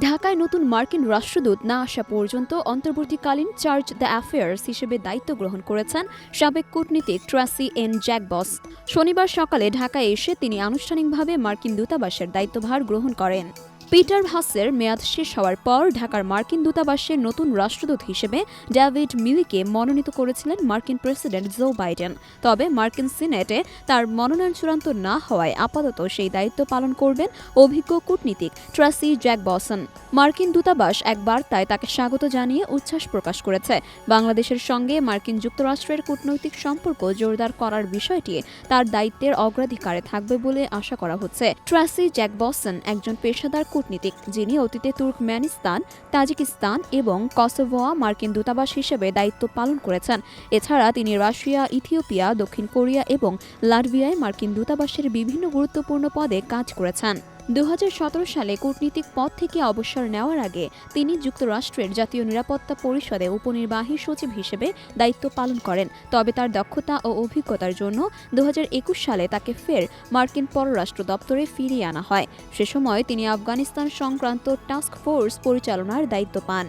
ঢাকায় নতুন মার্কিন রাষ্ট্রদূত না আসা পর্যন্ত অন্তর্বর্তীকালীন চার্জ দ্য অ্যাফেয়ার্স হিসেবে দায়িত্ব গ্রহণ করেছেন সাবেক কূটনীতিক ট্রাসি এন জ্যাকবস। শনিবার সকালে ঢাকায় এসে তিনি আনুষ্ঠানিকভাবে মার্কিন দূতাবাসের দায়িত্বভার গ্রহণ করেন। পিটার ভাসের মেয়াদ শেষ হওয়ার পর ঢাকার মার্কিন দূতাবাসের নতুন রাষ্ট্রদূত হিসেবে ডেভিড মিলিকে মনোনীত করেছিলেন মার্কিন প্রেসিডেন্ট জো বাইডেন। তবে মার্কিন সিনেটে তার মনোনয়ন চূড়ান্ত না হওয়ায় আপাতত সেই দায়িত্ব পালন করবেন অভিজ্ঞ কূটনীতিক ট্রাসি জ্যাক বসন। মার্কিন দূতাবাস এক বার্তায় তাকে স্বাগত জানিয়ে উচ্ছ্বাস প্রকাশ করেছে। বাংলাদেশের সঙ্গে মার্কিন যুক্তরাষ্ট্রের কূটনৈতিক সম্পর্ক জোরদার করার বিষয়টি তার দায়িত্বের অগ্রাধিকারে থাকবে বলে আশা করা হচ্ছে। ট্রাসি জ্যাক বসন একজন পেশাদার কূটনীতিক যিনি অতীতে তুর্কম্যানিস্তান তাজিকিস্তান এবং কসোভোয়া মার্কিন দূতাবাস হিসেবে দায়িত্ব পালন করেছেন। এছাড়া তিনি রাশিয়া, ইথিওপিয়া, দক্ষিণ কোরিয়া এবং লাটভিয়ায় মার্কিন দূতাবাসের বিভিন্ন গুরুত্বপূর্ণ পদে কাজ করেছেন। দু হাজার সতেরো সালে কূটনীতিক পদ থেকে অবসর নেওয়ার আগে তিনি যুক্তরাষ্ট্রের জাতীয় নিরাপত্তা পরিষদে উপনির্বাহী সচিব হিসেবে দায়িত্ব পালন করেন। তবে তার দক্ষতা ও অভিজ্ঞতার জন্য দু হাজার একুশ সালে তাকে ফের মার্কিন পররাষ্ট্র দপ্তরে ফিরিয়ে আনা হয়। সে সময় তিনি আফগানিস্তান সংক্রান্ত টাস্ক ফোর্স পরিচালনার দায়িত্ব পান।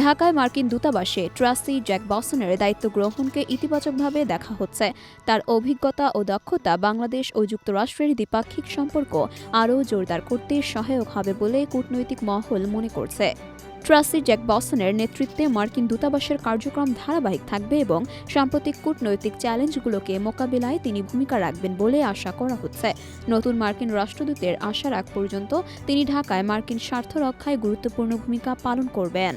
ঢাকায় মার্কিন দূতাবাসে ট্রাসি জ্যাক বসনের দায়িত্ব গ্রহণকে ইতিবাচকভাবে দেখা হচ্ছে। তার অভিজ্ঞতা ও দক্ষতা বাংলাদেশ ও যুক্তরাষ্ট্রের দ্বিপাক্ষিক সম্পর্ক আরও জোরদার করতে সহায়ক হবে বলে কূটনৈতিক মহল মনে করছে। ট্রাসি জ্যাক বসনের নেতৃত্বে মার্কিন দূতাবাসের কার্যক্রম ধারাবাহিক থাকবে এবং সাম্প্রতিক কূটনৈতিক চ্যালেঞ্জগুলোকে মোকাবিলায় তিনি ভূমিকা রাখবেন বলে আশা করা হচ্ছে। নতুন মার্কিন রাষ্ট্রদূতের আসার আগ পর্যন্ত তিনি ঢাকায় মার্কিন স্বার্থ রক্ষায় গুরুত্বপূর্ণ ভূমিকা পালন করবেন।